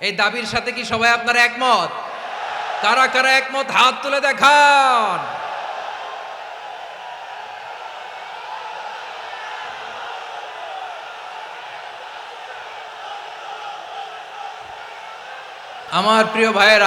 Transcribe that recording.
এই দাবির সাথে কি সবাই আপনার একমত? কারা কারা একমত? হাত তুলে দেখান। আমার প্রিয় ভাইয়েরা